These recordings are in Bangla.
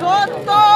সত্য কাজে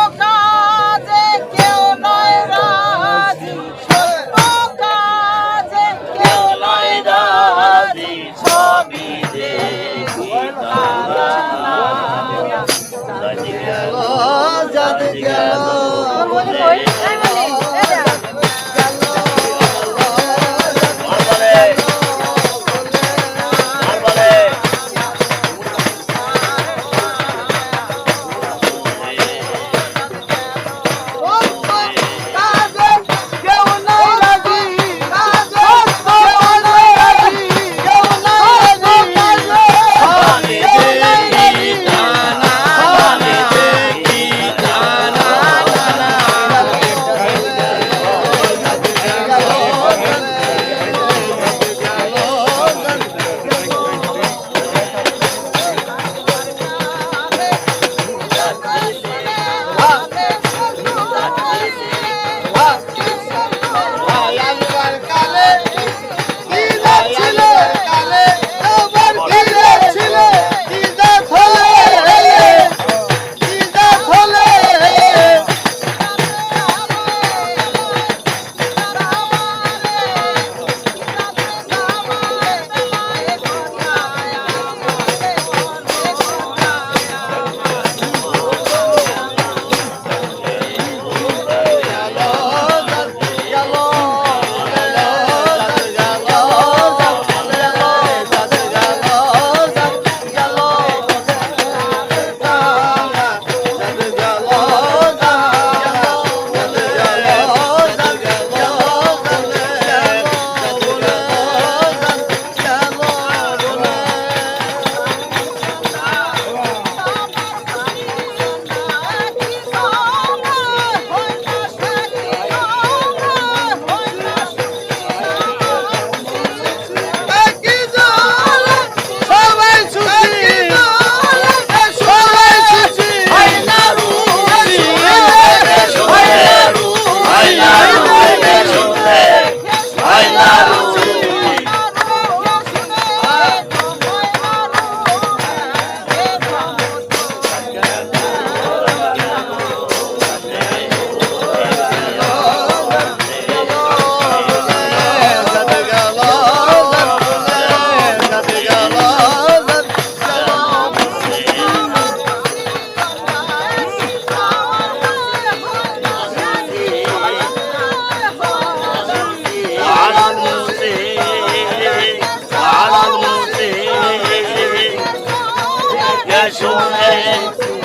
শুনে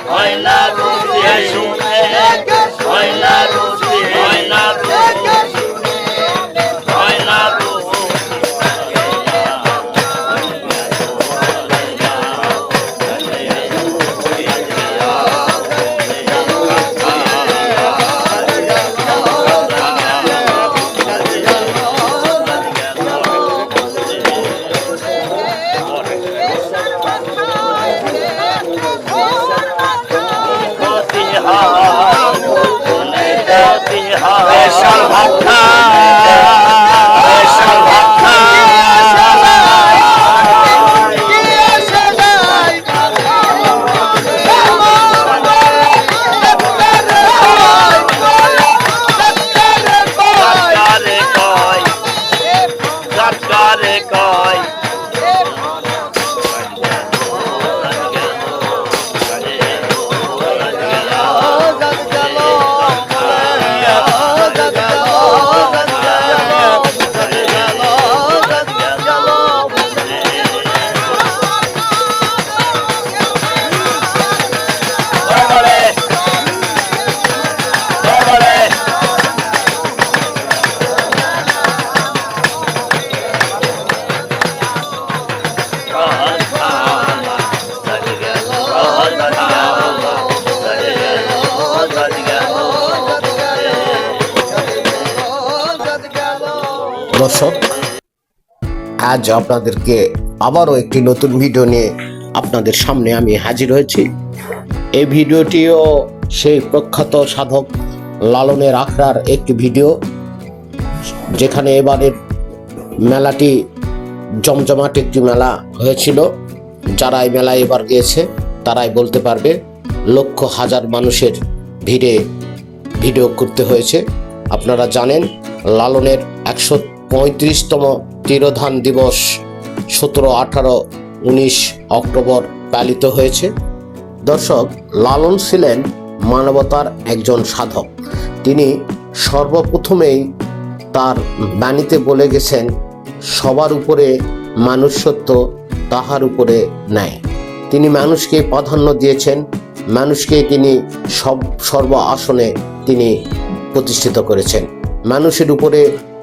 হয় না রুজি শুনে হয় না রুজি দর্শক, আজ আপনাদেরকে আবারও একটি নতুন ভিডিও নিয়ে আপনাদের সামনে আমি হাজির হয়েছি। এই ভিডিওটিও সেই প্রখ্যাত সাধক লালনের আখড়ার একটি ভিডিও, যেখানে এবারের মেলাটি জমজমাট একটি মেলা হয়েছিল। যারা এই মেলায় এবার গিয়েছে, তারাই বলতে পারবে, লক্ষ হাজার মানুষের ভিড়ে ভিডিও করতে হয়েছে। আপনারা জানেন, লালনের একশো পঁয়ত্রিশতম তিরোধান দিবস সতেরো, আঠারো, উনিশ অক্টোবর পালিত হয়েছে। দর্শক, লালন ছিলেন মানবতার একজন সাধক। তিনি সর্বপ্রথমেই তার বাণীতে বলে গেছেন, সবার উপরে মানুষ সত্য তাহার উপরে ন্যায় তিনি মানুষকে প্রাধান্য দিয়েছেন, মানুষকে তিনি সব সর্ব আসনে তিনি প্রতিষ্ঠিত করেছেন। মানুষের উপরে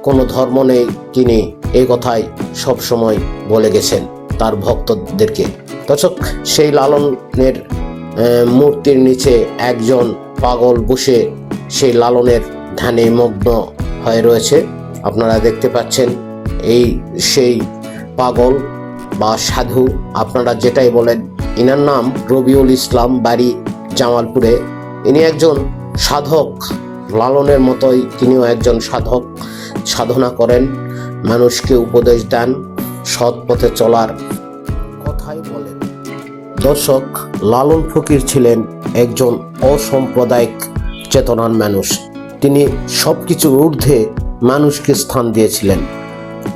কোনো ধর্ম নেই, তিনি এই কথাই সবসময় বলে গেছেন তার ভক্তদেরকে। দর্শক, সেই লালনের মূর্তির নিচে একজন পাগল বসে সেই লালনের ধ্যানে মগ্ন হয়ে রয়েছে। আপনারা দেখতে পাচ্ছেন এই সেই পাগল বা সাধু, আপনারা যেটাই বলেন, ইনার নাম রবিউল ইসলাম বাড়ি জামালপুরে। ইনি একজন সাধক, লালনের মতোই তিনিও একজন সাধক। সাধনা করেন, মানুষকে উপদেশ দেন, সৎ পথে চলার কথাই বলেন। দর্শক, লালন ফকির ছিলেন একজন অসাম্প্রদায়িক, চেতনার মানুষ। তিনি সব কিছুর ঊর্ধ্বে মানুষকে স্থান দিয়েছিলেন।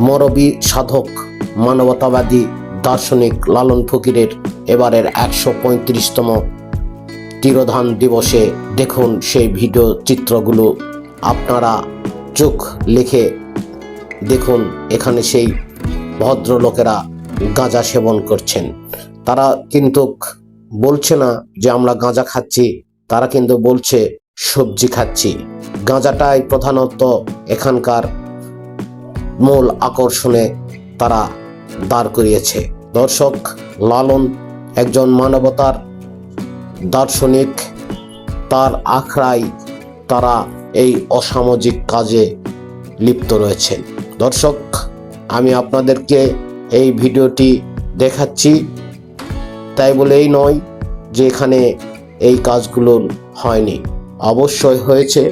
মরবী সাধক, মানবতাবাদী, দার্শনিক লালন ফকিরের এবারের একশো পঁয়ত্রিশতম তিরোধান দিবসে দেখুন সেই ভিডিও চিত্রগুলো। আপনারা চোখ লিখে দেখুন, এখানে সেই ভদ্রলোকেরা গাঁজা সেবন করছেন। তারা কিন্তু বলছে না যে আমরা গাঁজা খাচ্ছি, তারা কিন্তু বলছে সবজি খাচ্ছি। গাঁজাটাই প্রধানত এখানকার মূল আকর্ষণে তারা দাঁড় করিয়েছে। দর্শক, লালন একজন মানবতার দার্শনিক, তার আখড়াই তারা এই অসামাজিক কাজে লিপ্ত রয়েছেন। দর্শক, আমি আপনাদেরকে এই ভিডিওটি দেখাচ্ছি, তাই বলেই নয় যে এখানে এই কাজগুলো হয়নি। অবশ্যই হয়েছে,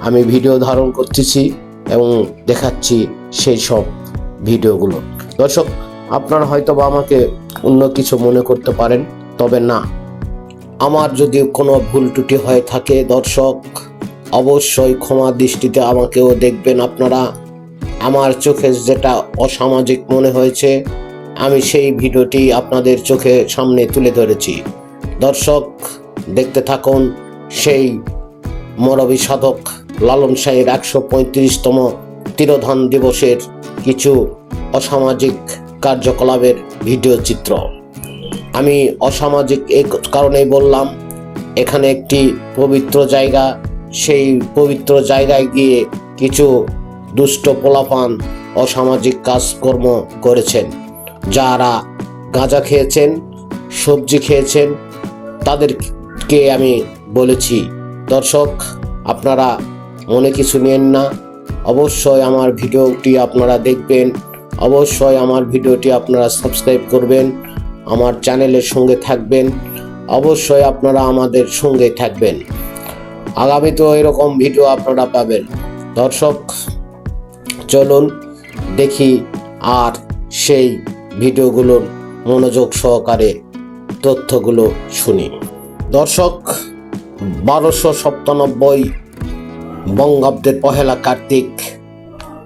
আমি ভিডিও ধারণ করতেছি এবং দেখাচ্ছি সেই সব ভিডিওগুলো। দর্শক, আপনারা হয়তো বা আমাকে অন্য কিছু মনে করতে পারেন, তবে না। আমার যদি কোনো ভুল ত্রুটি হয়ে থাকে, দর্শক অবশ্যই ক্ষমা দৃষ্টিতে আমাকেও দেখবেন আপনারা। আমার চোখে যেটা অসামাজিক মনে হয়েছে, আমি সেই ভিডিওটি আপনাদের চোখে সামনে তুলে ধরেছি। দর্শক, দেখতে থাকুন সেই মরবী সাধক লালন শাহের একশো পঁয়ত্রিশতম তিরোধান দিবসের কিছু অসামাজিক কার্যকলাপের ভিডিও চিত্র। আমি অসামাজিক এই কারণেই বললাম, এখানে একটি পবিত্র জায়গা সেই পবিত্র জায়গায় গিয়ে কিছু দুষ্ট পোলাপান অসামাজিক কাজকর্ম করেছেন। যারা গাঁজা খেয়েছেন, সবজি খেয়েছেন, তাদেরকে আমি বলেছি, দর্শক, আপনারা মনে কিছু নেন না। অবশ্যই আমার ভিডিওটি আপনারা দেখবেন। অবশ্যই আমার ভিডিওটি আপনারা সাবস্ক্রাইব করবেন। আমার চ্যানেলের সঙ্গে থাকবেন। অবশ্যই আপনারা আমাদের সঙ্গে থাকবেন। আগামীতেও এরকম ভিডিও আপনারা পাবেন। দর্শক, চলুন দেখি আর সেই ভিডিওগুলোর মনোযোগ সহকারে তথ্যগুলো শুনি। দর্শক, বারোশো সপ্তানব্বই বঙ্গাব্দের পহেলা কার্তিক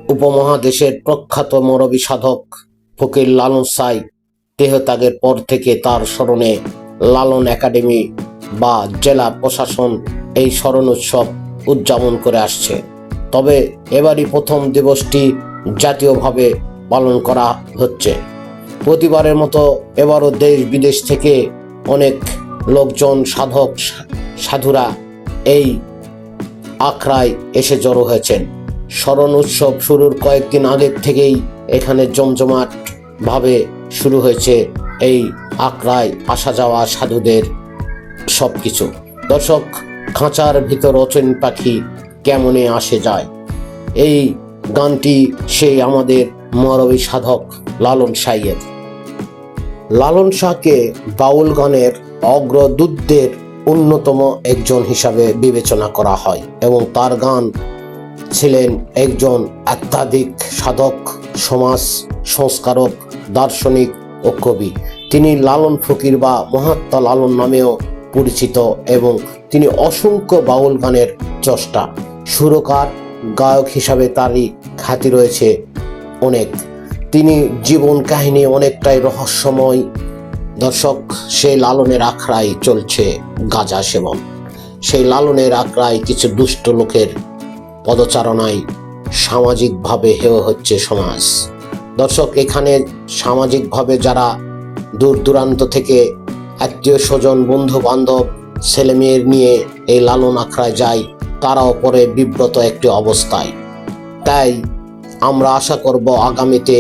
উপমহাদেশের প্রখ্যাত মরবী সাধক ফকির লালন সাই দেহত্যাগের পর থেকে তার স্মরণে লালন একাডেমি বা জেলা প্রশাসন এই স্মরণ উৎসব উদযাপন করে আসছে। তবে এবারই প্রথম দিবসটি জাতীয়ভাবে পালন করা হচ্ছে। প্রতিবারের মতো এবারও দেশ বিদেশ থেকে অনেক লোকজন, সাধক, সাধুরা এই আখড়ায় এসে জড়ো হয়েছেন। স্মরণ উৎসব শুরুর কয়েকদিন আগের থেকেই এখানে জমজমাট ভাবে শুরু হয়েছে এই আখড়ায় আসা যাওয়া সাধুদের সব কিছু দর্শক খাঁচার ভিতর অচেন পাখি কেমনে আসে যায়? এই গানটি সেই আমাদের মরবী সাধক লালন সাইয়ের লালন শাহকে বাউল গানের অগ্রদূতদের অন্যতম একজন হিসাবে বিবেচনা করা হয় এবং তার গান ছিলেন একজন আধ্যাত্মিক সাধক, সমাজ সংস্কারক, দার্শনিক ও কবি। তিনি লালন ফকির বা মহাত্মা লালন নামেও পরিচিত এবং তিনি অসংখ্য বাউল গানের চষ্টা। সুরকার, গায়ক হিসাবে তারই খ্যাতি রয়েছে অনেক। তিনি জীবন কাহিনী অনেকটাই রহস্যময়। দর্শক, সেই লালনের আখড়াই চলছে গাঁজা সেবন। সেই লালনের আখড়ায় কিছু দুষ্ট লোকের পদচারণায় সামাজিকভাবে হেয় হচ্ছে সমাজ। দর্শক, এখানে সামাজিকভাবে যারা দূর দূরান্ত থেকে আত্মীয় স্বজন বন্ধু বান্ধব ছেলে মেয়ের নিয়ে এই লালন আখড়ায় যায় তারাও পরে বিব্রত একটি অবস্থায়। তাই আমরা আশা করব আগামীতে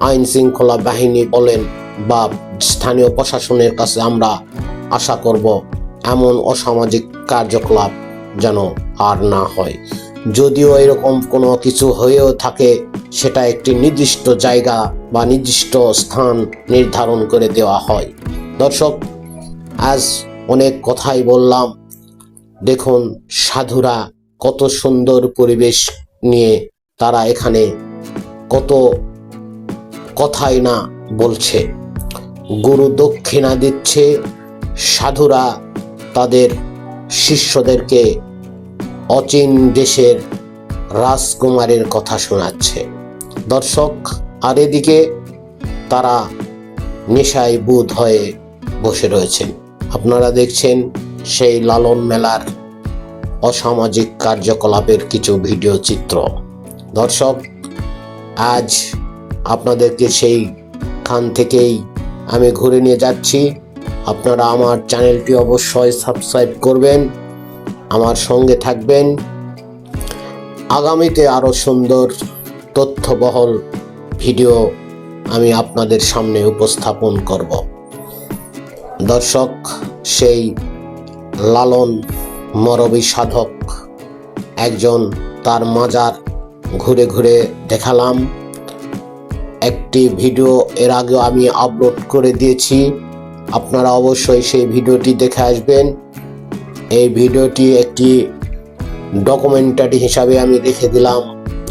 আইন শৃঙ্খলা বাহিনী বলেন বা স্থানীয় প্রশাসনের কাছে আমরা আশা করব এমন অসামাজিক কার্যকলাপ যেন আর না হয়। যদিও এরকম কোনো কিছু হয়েও থাকে, সেটা একটি নির্দিষ্ট জায়গা বা নির্দিষ্ট স্থান নির্ধারণ করে দেওয়া হয়। দর্শক, আজ অনেক কথাই বললাম। দেখুন সাধুরা কত সুন্দর পরিবেশ নিয়ে তারা এখানে কত কথাই না বলছে। গুরু দক্ষিণা দিচ্ছে সাধুরা তাদের শিষ্যদেরকে। অচিন দেশের রাজকুমারের কথা শোনাচ্ছে। দর্শক, আর এদিকে তারা নেশায় বুধ হয়ে বসে রয়েছেন। আপনারা দেখছেন সেই লালন মেলার অসামাজিক কার্যকলাপের কিছু ভিডিও চিত্র। দর্শক, আজ আপনাদেরকে সেই খান থেকেই আমি ঘুরে নিয়ে যাচ্ছি। আপনারা আমার চ্যানেলটি অবশ্যই সাবস্ক্রাইব করবেন, আমার সঙ্গে থাকবেন। আগামীতে আরও সুন্দর, তথ্যবহল ভিডিও আমি আপনাদের সামনে উপস্থাপন করব। দর্শক, সেই লালন মরবী সাধক। একজন তার মাজার ঘুরে ঘুরে দেখালাম। একটি ভিডিও এর আগে আমি আপলোড করে দিয়েছি। আপনারা অবশ্যই সেই ভিডিওটি দেখে আসবেন। এই ভিডিওটি একটি ডকুমেন্টারি হিসাবে আমি রেখে দিলাম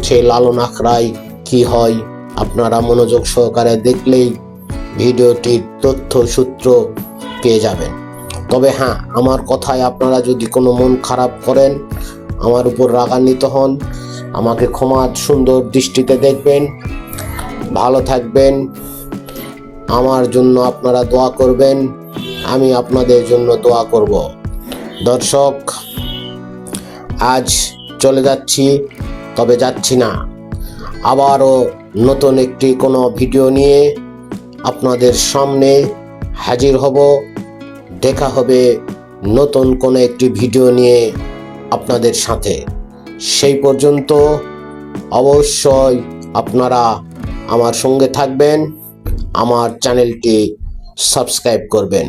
সেই লালন আখড়ায় কি হয়। আপনারা মনোযোগ সহকারে দেখলেই ভিডিওটির তথ্য সূত্র পেয়ে যাবেন। তবে হ্যাঁ আমার কথায় আপনারা যদি কোনো মন খারাপ করেন, আমার উপর রাগান্বিত হন, আমাকে ক্ষমা সুন্দর দৃষ্টিতে দেখবেন, ভালো থাকবেন, আমার জন্য আপনারা দোয়া করবেন, আমি আপনাদের জন্য দোয়া করব। দর্শক, আজ চলে যাচ্ছি, তবে যাচ্ছি না। আবারও নতুন একটি কোনো ভিডিও নিয়ে আপনাদের সামনে হাজির হব। দেখা হবে নতুন কোনো একটি ভিডিও নিয়ে আপনাদের সাথে। সেই পর্যন্ত অবশ্যই আপনারা আমার সঙ্গে থাকবেন, আমার চ্যানেলটি সাবস্ক্রাইব করবেন।